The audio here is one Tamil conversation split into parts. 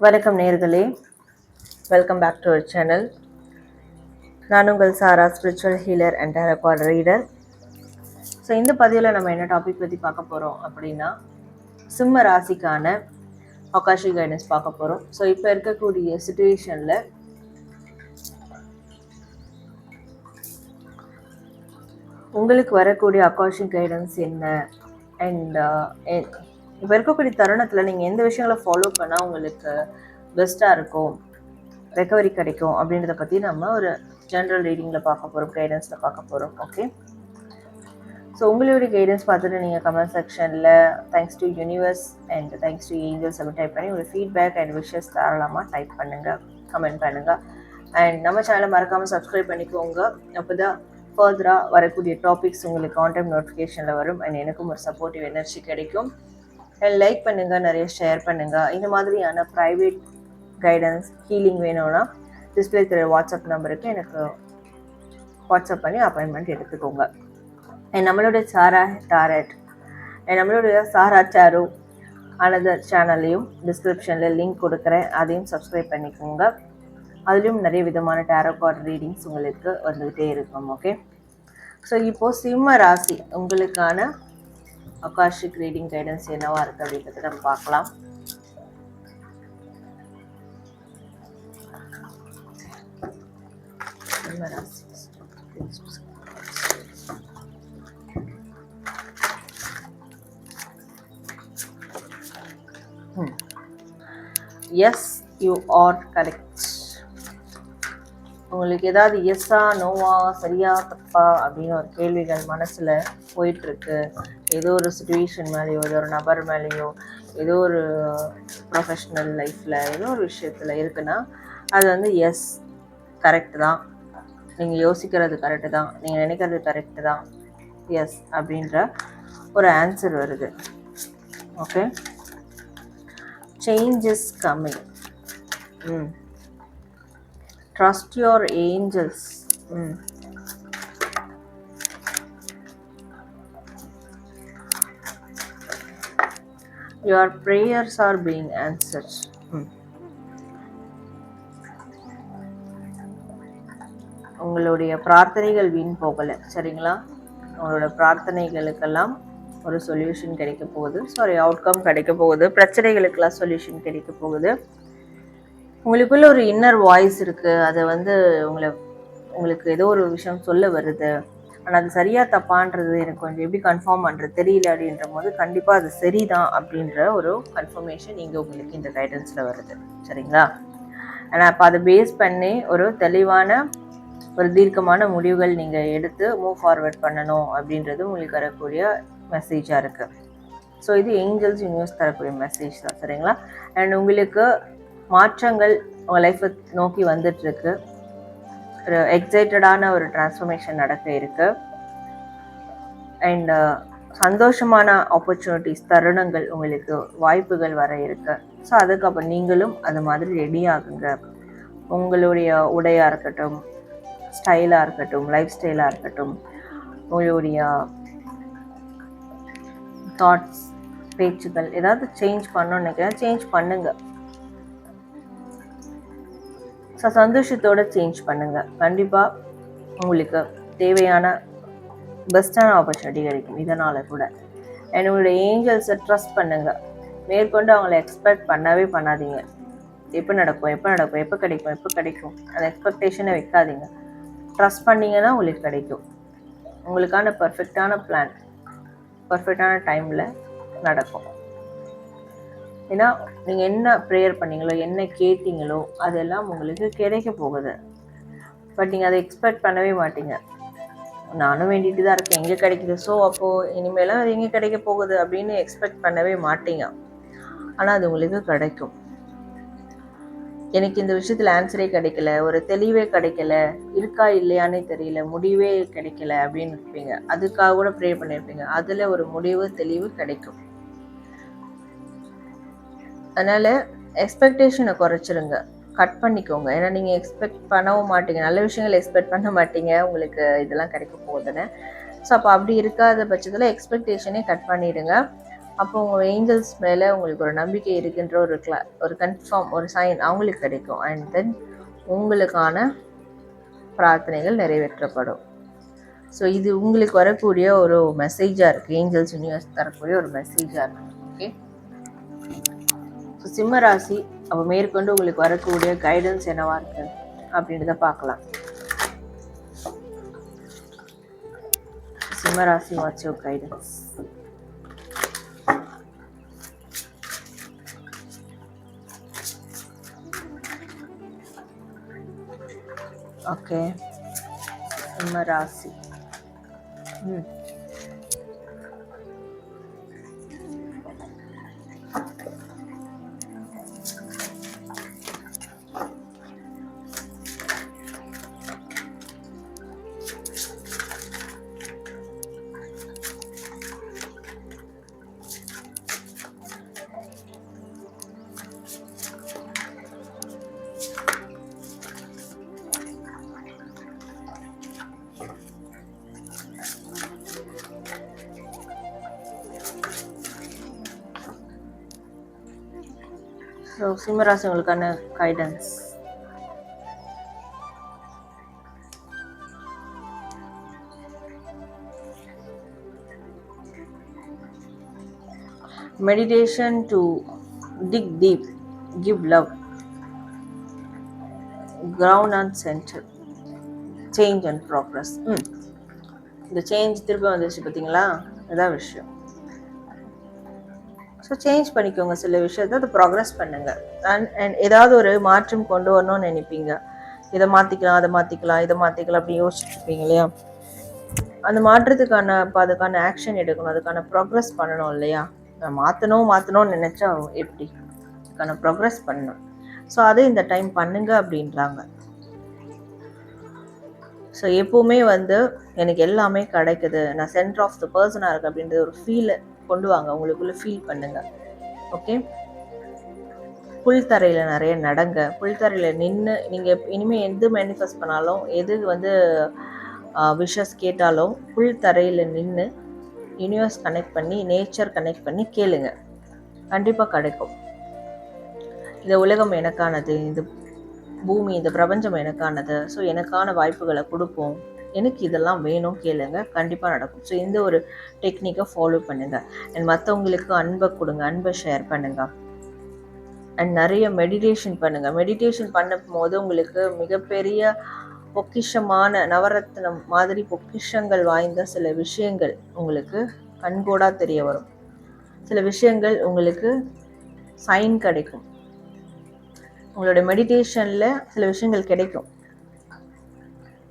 வணக்கம் நேர்களே welcome back to our channel நான் உங்கள் Sara spiritual healer and tarot card reader so இந்த பதிவில் நம்ம என்ன டாபிக் பற்றி பார்க்க போகிறோம் அப்படின்னா சிம்ம ராசிக்கான அகாஷி கைடன்ஸ் பார்க்க போகிறோம் ஸோ இப்போ இருக்கக்கூடிய சுச்சுவேஷனில் உங்களுக்கு வரக்கூடிய அகாஷி கைடன்ஸ் என்ன? அண்ட் uh, இப்போ இருக்கக்கூடிய தருணத்தில் நீங்கள் எந்த விஷயங்களை ஃபாலோ பண்ணால் உங்களுக்கு பெஸ்ட்டாக இருக்கும்? ரெக்கவரி கிடைக்கும் அப்படின்றத பற்றி நம்ம ஒரு ஜென்ரல் ரீடிங்கில் பார்க்க போகிறோம் கைடன்ஸில் பார்க்க போகிறோம் ஓகே ஸோ உங்களுடைய கைடன்ஸ் பார்த்துட்டு நீங்கள் கமெண்ட் செக்ஷனில் thanks to universe and thanks to angels அப்படி டைப் பண்ணி ஒரு ஃபீட்பேக் அண்ட் விஷஸ் தாராளமாக டைப் பண்ணுங்கள் கமெண்ட் பண்ணுங்கள் அண்ட் நம்ம சேனலை மறக்காமல் சப்ஸ்கிரைப் பண்ணிக்கோங்க. அப்போ தான் ஃபர்தராக வரக்கூடிய டாபிக்ஸ் உங்களுக்கு கான்டெக்ட் நோட்டிஃபிகேஷனில் வரும் அண்ட் எனக்கும் ஒரு சப்போர்ட்டிவ் எனர்ஜி கிடைக்கும். அண்ட் லைக் பண்ணுங்கள் நிறைய ஷேர் பண்ணுங்கள் இந்த மாதிரியான ப்ரைவேட் கைடன்ஸ் ஹீலிங் வேணும்னா டிஸ்பிளே தெரிய வாட்ஸ்அப் நம்பருக்கு எனக்கு வாட்ஸ்அப் பண்ணி அப்பாயின்மெண்ட் எடுத்துக்கோங்க. என் நம்மளுடைய சாரா டாரட் என் நம்மளுடைய சாரா சாரு அனதர் சேனல்லையும் டிஸ்கிரிப்ஷனில் லிங்க் கொடுக்குறேன். அதையும் சப்ஸ்கிரைப் பண்ணிக்கோங்க. அதுலேயும் நிறைய விதமான டேரோ கார்டு ரீடிங்ஸ் உங்களுக்கு வந்துக்கிட்டே இருக்கும் ஓகே ஸோ இப்போது சிம்ம ராசி உங்களுக்கான அகாஷிக் ரீடிங் கைடன்ஸ் என்னவாக இருக்குது அப்படின்றத நம்ம பார்க்கலாம். சிம்ம எஸ் யூ ஆர் கரெக்ட் உங்களுக்கு ஏதாவது எஸ்ஸா நோவா சரியா தப்பா அப்படின்னு ஒரு கேள்விகள் மனசில் போயிட்டுருக்கு. ஏதோ ஒரு சுச்சுவேஷன் மேலேயோ ஏதோ ஒரு நபர் மேலேயோ ஏதோ ஒரு ப்ரொஃபஷ்னல் லைஃப்பில் ஏதோ ஒரு விஷயத்தில் இருக்குன்னா அது வந்து எஸ் கரெக்ட் தான். நீங்கள் யோசிக்கிறது கரெக்டு தான். நீங்கள் நினைக்கிறது கரெக்டு தான். எஸ் அப்படின்ற ஒரு ஆன்சர் வருது. Okay change is coming hmm trust your angels hmm your prayers are being answers உங்களுடைய பிரார்த்தனைகள் வீண் போகலை. சரிங்களா? உங்களோட பிரார்த்தனைகளுக்கெல்லாம் ஒரு சொல்யூஷன் கிடைக்க போகுது. சாரி அவுட்கம் கிடைக்க போகுது. பிரச்சனைகளுக்கெல்லாம் சொல்யூஷன் கிடைக்க போகுது. உங்களுக்குள்ள ஒரு இன்னர் வாய்ஸ் இருக்குது அதை வந்து உங்களை உங்களுக்கு ஏதோ ஒரு விஷயம் சொல்ல வருது. ஆனால் அது சரியாக தப்பான்றது எனக்கு கொஞ்சம் எப்படி கன்ஃபார்ம் பண்ணுறது தெரியல அப்படின்ற போது கண்டிப்பாக அது சரிதான் அப்படின்ற ஒரு கன்ஃபர்மேஷன் இங்கே உங்களுக்கு இந்த கைடன்ஸில் வருது. சரிங்களா? ஆனால் அப்போ அதை பேஸ் பண்ணி ஒரு தெளிவான ஒரு தீர்க்கமான முடிவுகள் நீங்கள் எடுத்து மூவ் ஃபார்வர்ட் பண்ணணும் அப்படின்றது உங்களுக்கு வரக்கூடிய மெசேஜாக இருக்குது ஸோ இது ஏஞ்சல்ஸ் யூனிவர்ஸ் தரக்கூடிய மெசேஜ் தான் சரிங்களா? அண்ட் உங்களுக்கு மாற்றங்கள் உங்கள் லைஃப்பை நோக்கி வந்துட்டுருக்கு. ஒரு எக்ஸைட்டடான ஒரு டிரான்ஸ்ஃபர்மேஷன் நடக்க இருக்கு. அண்ட் சந்தோஷமான ஆப்பர்ச்சுனிட்டிஸ் தருணங்கள் உங்களுக்கு வாய்ப்புகள் வர இருக்கு. ஸோ அதுக்கப்புறம் நீங்களும் அது மாதிரி ரெடி ஆகுங்க. உங்களுடைய உடையாக இருக்கட்டும் ஸ்டைலாக இருக்கட்டும் லைஃப் ஸ்டைலாக இருக்கட்டும் உங்களுடைய தாட்ஸ் பேச்சுகள் ஏதாவது சேஞ்ச் பண்ணணும்னு நினைக்கிறேன். சேஞ்ச் பண்ணுங்கள் ஸோ சந்தோஷத்தோட சேஞ்ச் பண்ணுங்கள் கண்டிப்பாக உங்களுக்கு தேவையான பெஸ்ட்டான ஆப்பர்ச்சுனிட்டி கிடைக்கும் இதனால் கூட. அண்ட் உங்களுடைய ஏஞ்சல்ஸை ட்ரஸ்ட் பண்ணுங்கள் மேற்கொண்டு அவங்கள எக்ஸ்பெக்ட் பண்ணவே பண்ணாதீங்க. எப்போ நடக்கும் எப்போ நடக்கும் எப்போ கிடைக்கும் எப்போ கிடைக்கும். அந்த எக்ஸ்பெக்டேஷனை வைக்காதீங்க. ட்ரஸ்ட் பண்ணிங்கன்னா உங்களுக்கு கிடைக்கும். உங்களுக்கான பர்ஃபெக்டான பிளான் பர்ஃபெக்டான டைமில் நடக்கும். ஏன்னா நீங்கள் என்ன ப்ரேயர் பண்ணீங்களோ என்ன கேட்டீங்களோ அதெல்லாம் உங்களுக்கு கிடைக்க போகுது. பட் நீங்கள் அதை எக்ஸ்பெக்ட் பண்ணவே மாட்டீங்க. நானும் வேண்டிட்டு தான் இருக்கேன். எங்கே கிடைக்குது? ஸோ அப்போது இனிமேலாம் அது எங்கே கிடைக்க போகுது அப்படின்னு எக்ஸ்பெக்ட் பண்ணவே மாட்டீங்க. ஆனால் அது உங்களுக்கு கிடைக்கும். எனக்கு இந்த விஷயத்தில் ஆன்சரே கிடைக்கல. ஒரு தெளிவே கிடைக்கல. இருக்கா இல்லையானே தெரியல. முடிவே கிடைக்கல அப்படின்னு இருப்பீங்க. அதுக்காக கூட ப்ரே பண்ணியிருப்பீங்க அதில் ஒரு முடிவு தெளிவு கிடைக்கும். அதனால் எக்ஸ்பெக்டேஷனை குறைச்சிருங்க. கட் பண்ணிக்கோங்க. ஏன்னா நீங்கள் எக்ஸ்பெக்ட் பண்ணவும் மாட்டீங்க. நல்ல விஷயங்கள் எக்ஸ்பெக்ட் பண்ண மாட்டீங்க. உங்களுக்கு இதெல்லாம் கிடைக்க போகுதுன்னு ஸோ அப்போ அப்படி இருக்காத பட்சத்தில் எக்ஸ்பெக்டேஷனே கட் பண்ணிடுங்க. அப்போ உங்கள் ஏஞ்சல்ஸ் மேலே உங்களுக்கு ஒரு நம்பிக்கை இருக்குன்ற ஒரு கிளா ஒரு கன்ஃபார்ம் ஒரு சைன் அவங்களுக்கு கிடைக்கும். அண்ட் தென் உங்களுக்கான பிரார்த்தனைகள் நிறைவேற்றப்படும். ஸோ இது உங்களுக்கு வரக்கூடிய ஒரு மெசேஜாக இருக்குது ஏஞ்சல்ஸ் யூனிவர்ஸ் தரக்கூடிய ஒரு மெசேஜாக இருக்குது ஓகே ஸோ சிம்ம ராசி அப்போ மேற்கொண்டு உங்களுக்கு வரக்கூடிய கைடன்ஸ் என்னவா இருக்கு? அப்படின்றத பார்க்கலாம். சிம்ம ராசி வாட்ச் யோர் கைடன்ஸ் ஓகே சிம்ம ஸோ சிம்மராசி உங்களுக்கான guidance meditation to dig deep give love ground and center change and progress ம் இந்த சேஞ்ச் திரும்ப வந்துருச்சு பார்த்தீங்களா அதான் விஷயம் ஸோ சேஞ்ச் பண்ணிக்கோங்க சில விஷயத்த. அதை ப்ராக்ரஸ் பண்ணுங்கள் அண்ட் அண்ட் ஏதாவது ஒரு மாற்றம் கொண்டு வரணும்னு நினைப்பீங்க. இதை மாற்றிக்கலாம் அதை மாற்றிக்கலாம் இதை மாற்றிக்கலாம் அப்படி யோசிச்சுட்டு இருப்பீங்க இல்லையா? அந்த மாற்றத்துக்கான இப்போ அதுக்கான ஆக்ஷன் எடுக்கணும். அதுக்கான ப்ராக்ரஸ் பண்ணணும் இல்லையா? நான் மாற்றணும் மாற்றணும்னு நினச்சா எப்படி? அதுக்கான ப்ராக்ரஸ் பண்ணணும். ஸோ அதை இந்த டைம் பண்ணுங்க அப்படின்றாங்க. ஸோ எப்போவுமே வந்து எனக்கு எல்லாமே கிடைக்குது. நான் சென்டர் ஆஃப் த பர்சனாக இருக்கு அப்படின்றது ஒரு ஃபீல் கொண்டு வாங்க. உங்களுக்குள்ள ஃபீல் பண்ணுங்க. ஓகே புல்தரையில் நிறைய நடங்க. புல்தரையில் நின்று நீங்கள் இனிமேல் எது மேனிஃபெஸ்ட் பண்ணாலும் எது வந்து விஷஸ் கேட்டாலும் புல்தரையில் நின்று யூனிவர்ஸ் கனெக்ட் பண்ணி நேச்சர் கனெக்ட் பண்ணி கேளுங்க. கண்டிப்பாக கிடைக்கும். இந்த உலகம் எனக்கானது இந்த பூமி இந்த பிரபஞ்சம் எனக்கானது ஸோ எனக்கான வாய்ப்புகளை கொடுப்போம் எனக்கு இதெல்லாம் வேணும் கேளுங்க. கண்டிப்பாக நடக்கும். ஸோ இந்த ஒரு டெக்னிக்கை ஃபாலோ பண்ணுங்கள் அண்ட் மற்றவங்களுக்கு அன்பை கொடுங்க. அன்பை ஷேர் பண்ணுங்கள் அண்ட் நிறைய மெடிடேஷன் பண்ணுங்கள் மெடிடேஷன் பண்ணும் போது உங்களுக்கு மிகப்பெரிய பொக்கிஷமான நவரத்னம் மாதிரி பொக்கிஷங்கள் வாய்ந்த சில விஷயங்கள் உங்களுக்கு கண்கூடாக தெரிய வரும். சில விஷயங்கள் உங்களுக்கு சைன் கிடைக்கும். உங்களுடைய மெடிடேஷனில் சில விஷயங்கள் கிடைக்கும்.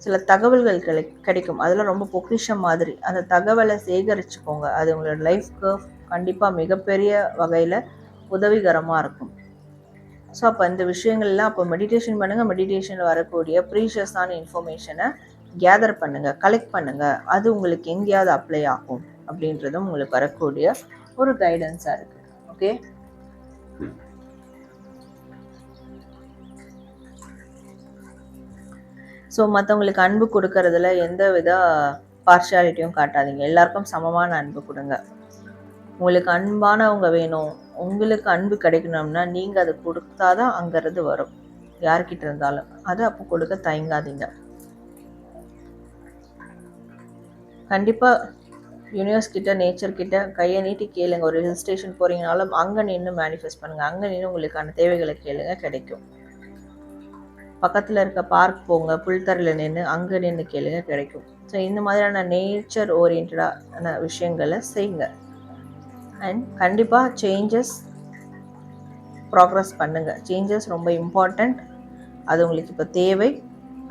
சில தகவல்கள் கிடை கிடைக்கும். அதெல்லாம் ரொம்ப பொக்கிஷம் மாதிரி. அந்த தகவலை சேகரிச்சுக்கோங்க. அது உங்களோட லைஃப்க்கு கண்டிப்பாக மிகப்பெரிய வகையில் உதவிகரமாக இருக்கும். ஸோ அப்போ இந்த விஷயங்கள்லாம் அப்போ மெடிடேஷன் பண்ணுங்கள் மெடிடேஷனில் வரக்கூடிய ப்ரீஷியஸான இன்ஃபர்மேஷனை கேதர் பண்ணுங்கள் கலெக்ட் பண்ணுங்கள் அது உங்களுக்கு எங்கேயாவது அப்ளை ஆகும் அப்படின்றதும் உங்களுக்கு வரக்கூடிய ஒரு கைடன்ஸாக இருக்குது ஓகே ஸோ மற்றவங்களுக்கு அன்பு கொடுக்கறதுல எந்த வித பார்ஷியாலிட்டியும் காட்டாதீங்க. எல்லாருக்கும் சமமான அன்பு கொடுங்க. உங்களுக்கு அன்பானவங்க வேணும். உங்களுக்கு அன்பு கிடைக்கணும்னா நீங்கள் அதை கொடுத்தாதான் அங்கிறது வரும். யார்கிட்ட இருந்தாலும். அதை அப்போ கொடுக்க தயங்காதீங்க. கண்டிப்பாக யூனிவர்ஸ் கிட்ட நேச்சர் கிட்ட கையை நீட்டி கேளுங்க. ஒரு ஹில் ஸ்டேஷன் போகிறீங்கனாலும் அங்கே நின்று மேனிஃபெஸ்ட் பண்ணுங்கள் அங்கே நின்று உங்களுக்கான தேவைகளை கேளுங்க. கிடைக்கும். பக்கத்தில் இருக்க பார்க் போங்க புல்தரையில் நின்று அங்கே நின்று கேளுங்க கிடைக்கும். ஸோ இந்த மாதிரியான நேச்சர் ஓரியன்டான விஷயங்களை செய்யுங்க. அண்ட் கண்டிப்பாக சேஞ்சஸ் ப்ராக்ரஸ் பண்ணுங்கள் சேஞ்சஸ் ரொம்ப இம்பார்ட்டண்ட் அது உங்களுக்கு இப்போ தேவை.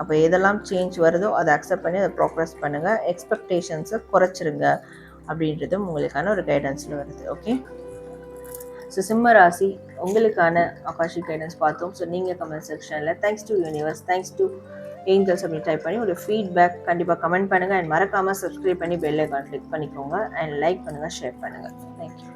அப்போ எதெல்லாம் சேஞ்ச் வருதோ அதை அக்செப்ட் பண்ணி அதை ப்ராக்ரஸ் பண்ணுங்கள் எக்ஸ்பெக்டேஷன்ஸை குறைச்சிருங்க. அப்படின்றதும் உங்களுக்கான ஒரு கைடன்ஸில் வருது. ஓகே ஸோ சிம்ம ராசி உங்களுக்கான ஆகாஷிக் கைடன்ஸ் பார்த்தோம். ஸோ நீங்கள் கமெண்ட் செக்ஷனில் thanks to universe thanks to angels அப்படி டைப் பண்ணி ஒரு ஃபீட்பேக் கண்டிப்பாக கமெண்ட் பண்ணுங்கள் அண்ட் மறக்காமல் சப்ஸ்கிரைப் பண்ணி பெல்லை கிளிக் பண்ணிக்கோங்க. அண்ட் லைக் பண்ணுங்கள் ஷேர் பண்ணுங்கள் தேங்க்யூ